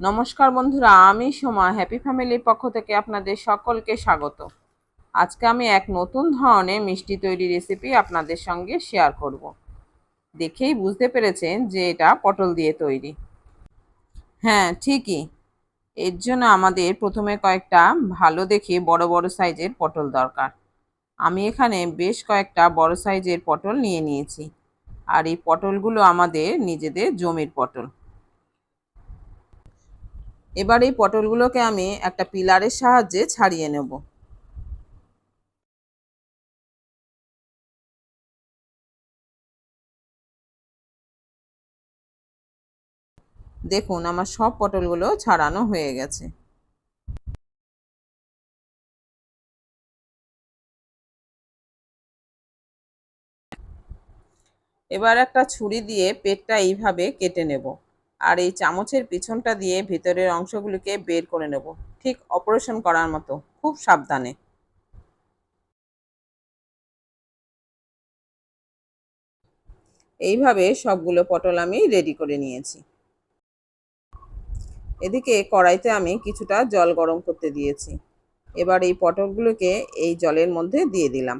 নমস্কার বন্ধুরা, আমি সোমা হ্যাপি ফ্যামিলির পক্ষ থেকে আপনাদের সকলকে স্বাগত। আজকে আমি এক নতুন ধরনের মিষ্টি তৈরি রেসিপি আপনাদের সঙ্গে শেয়ার করব। দেখেই বুঝতে পেরেছেন যে এটা পটল দিয়ে তৈরি। হ্যাঁ ঠিকই। এর জন্য আমাদের প্রথমে কয়েকটা ভালো দেখে বড় বড় সাইজের পটল দরকার। আমি এখানে বেশ কয়েকটা বড় সাইজের পটল নিয়ে নিয়েছি। আর এই পটলগুলো আমাদের নিজেদের জমির পটল। এবার এই পটলগুলোকে আমি একটা পিলারের সাহায্যে ছাড়িয়ে নেব। দেখুন, আমার সব পটলগুলো ছাড়ানো হয়ে গেছে। এবার একটা ছুরি দিয়ে পেটটা এইভাবে কেটে নেব। আর এই চামচের পিছনটা দিয়ে ভিতরের অংশগুলিকে বের করে নেব। ঠিক অপারেশন করার মতো। খুব সাবধানে। এইভাবে সবগুলো পটল আমি রেডি করে নিয়েছি। এদিকে কড়াইতে আমি কিছুটা জল গরম করতে দিয়েছি। এবার এই পটলগুলোকে এই জলের মধ্যে দিয়ে দিলাম।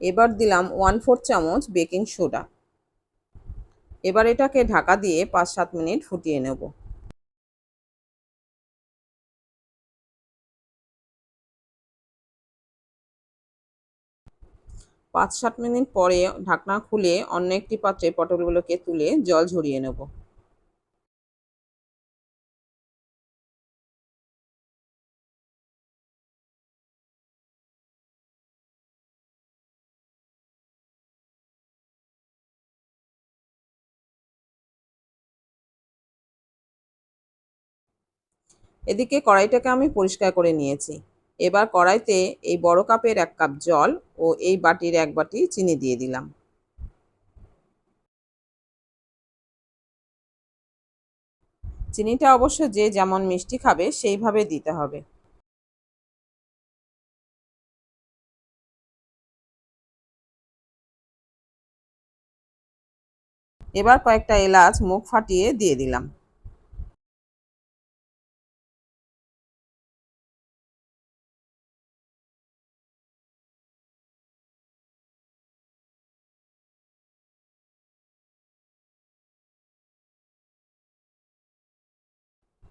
এবার দিলাম ওয়ান ফোর চামচ বেকিং সোডা। এবার এটাকে ঢাকা দিয়ে পাঁচ সাত মিনিট ফুটিয়ে নেব। পাঁচ সাত মিনিট পরে ঢাকনা খুলে অন্য একটি পাত্রে পটলগুলোকে তুলে জল ঝরিয়ে নেব। এদিকে কড়াইটাকে আমি পরিষ্কার করে নিয়েছি। এবার কড়াইতে এই বড় কাপের এক কাপ জল ও এই বাটির এক বাটি চিনি দিয়ে দিলাম। চিনিটা অবশ্য যে যেমন মিষ্টি খাবে, সেইভাবে দিতে হবে। এবার কয়েকটা এলাচ মুখ ফাটিয়ে দিয়ে দিলাম।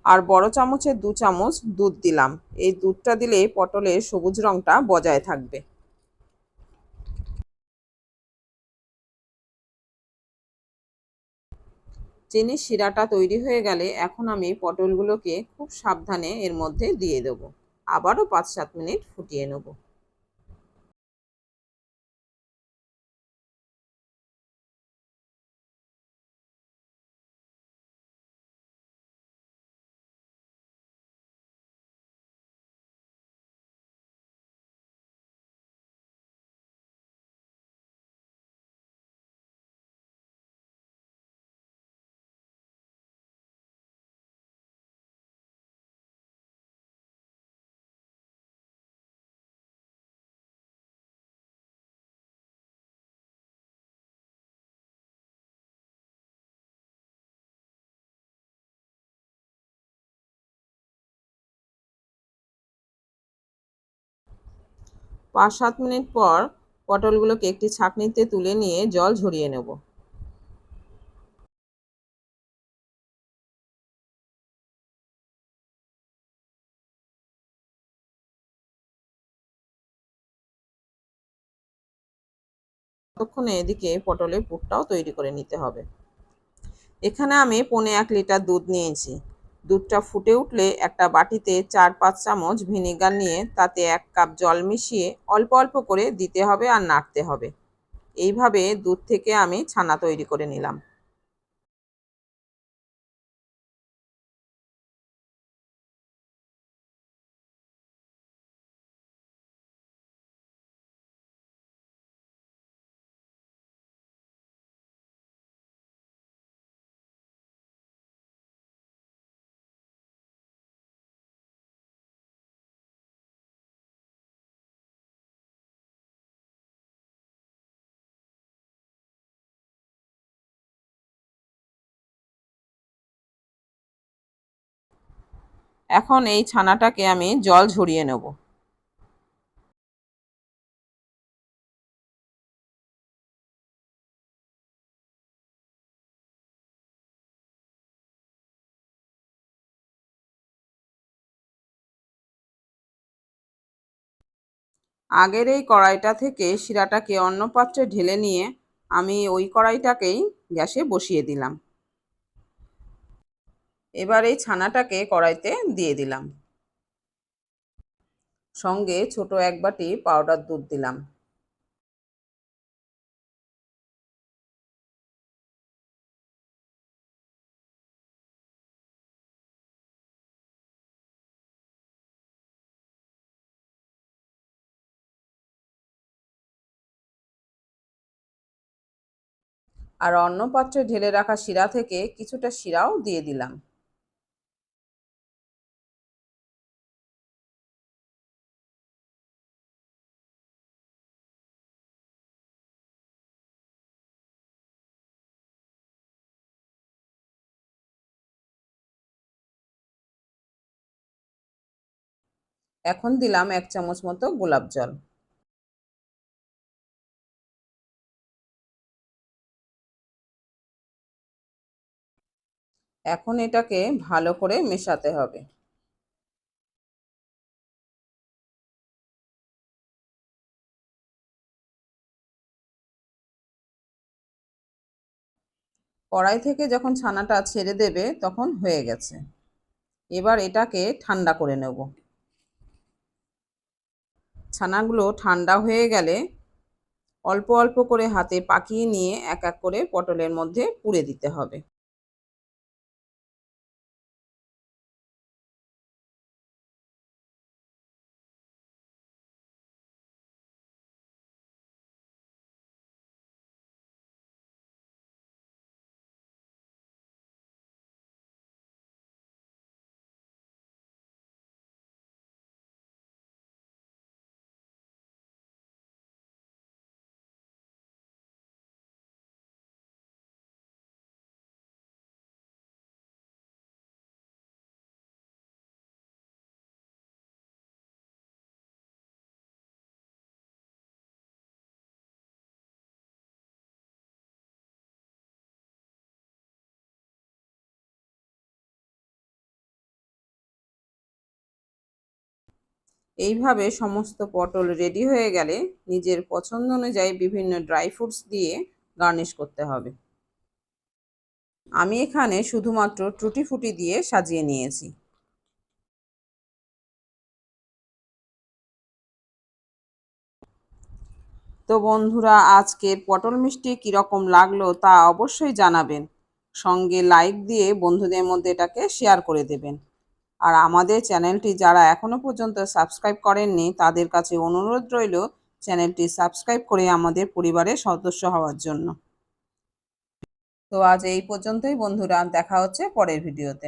আর বড় চামচে দু চামচ দুধ দিলাম। এই দুধটা দিলে পটলের সবুজ রঙটা বজায় থাকবে। চিনির শিরাটা তৈরি হয়ে গেলে এখন আমি পটলগুলোকে খুব সাবধানে এর মধ্যে দিয়ে দেবো। আবারও পাঁচ সাত মিনিট ফুটিয়ে নেব। পাঁচ সাত মিনিট পর পটলগুলোকে একটি ছাঁকনিতে তুলে নিয়ে জল ঝরিয়ে নেব। ততক্ষণে এদিকে পটলের পুরটাও তৈরি করে নিতে হবে। এখানে আমি পনে এক লিটার দুধ নিয়েছি। দুধটা ফুটে উঠলে একটা বাটিতে চার পাঁচ চামচ ভিনেগার নিয়ে তাতে এক কাপ জল মিশিয়ে অল্প অল্প করে দিতে হবে আর নাড়তে হবে। এইভাবে দুধ থেকে আমি ছানা তৈরি করে নিলাম। এখন এই ছানাটাকে আমি জল ঝরিয়ে নেব। আগের এই কড়াইটা থেকে শিরাটাকে অন্য পাত্রে ঢেলে নিয়ে আমি ওই কড়াইটাকেই গ্যাসে বসিয়ে দিলাম। এবার এই ছানাটাকে কড়াইতে দিয়ে দিলাম। সঙ্গে ছোট এক বাটি পাউডার দুধ দিলাম। আর অন্য পাত্রে ঢেলে রাখা শিরা থেকে কিছুটা শিরাও দিয়ে দিলাম। এখন দিলাম এক চামচ মতো গোলাপ জল। এখন এটাকে ভালো করে মেশাতে হবে। কড়াই থেকে যখন ছানাটা ছেড়ে দেবে তখন হয়ে গেছে। এবার এটাকে ঠান্ডা করে নেব। ছানাগুলো ঠান্ডা হয়ে গেলে অল্প অল্প করে হাতে পাকিয়ে নিয়ে এক এক করে পটলের মধ্যে পুড়ে দিতে হবে। এইভাবে সমস্ত পটল রেডি হয়ে গেলে নিজের পছন্দ অনুযায়ী বিভিন্ন ড্রাই ফ্রুটস দিয়ে গার্নিশ করতে হবে। আমি এখানে শুধুমাত্র টুটি ফুটি দিয়ে সাজিয়ে নিয়েছি। তো বন্ধুরা, আজকের পটল মিষ্টি কীরকম লাগল তা অবশ্যই জানাবেন। সঙ্গে লাইক দিয়ে বন্ধুদের মধ্যে এটাকে শেয়ার করে দেবেন। আর আমাদের চ্যানেলটি যারা এখনও পর্যন্ত সাবস্ক্রাইব করেননি, তাদের কাছে অনুরোধ রইল চ্যানেলটি সাবস্ক্রাইব করে আমাদের পরিবারের সদস্য হওয়ার জন্য। তো আজ এই পর্যন্তই বন্ধুরা, দেখা হচ্ছে পরের ভিডিওতে।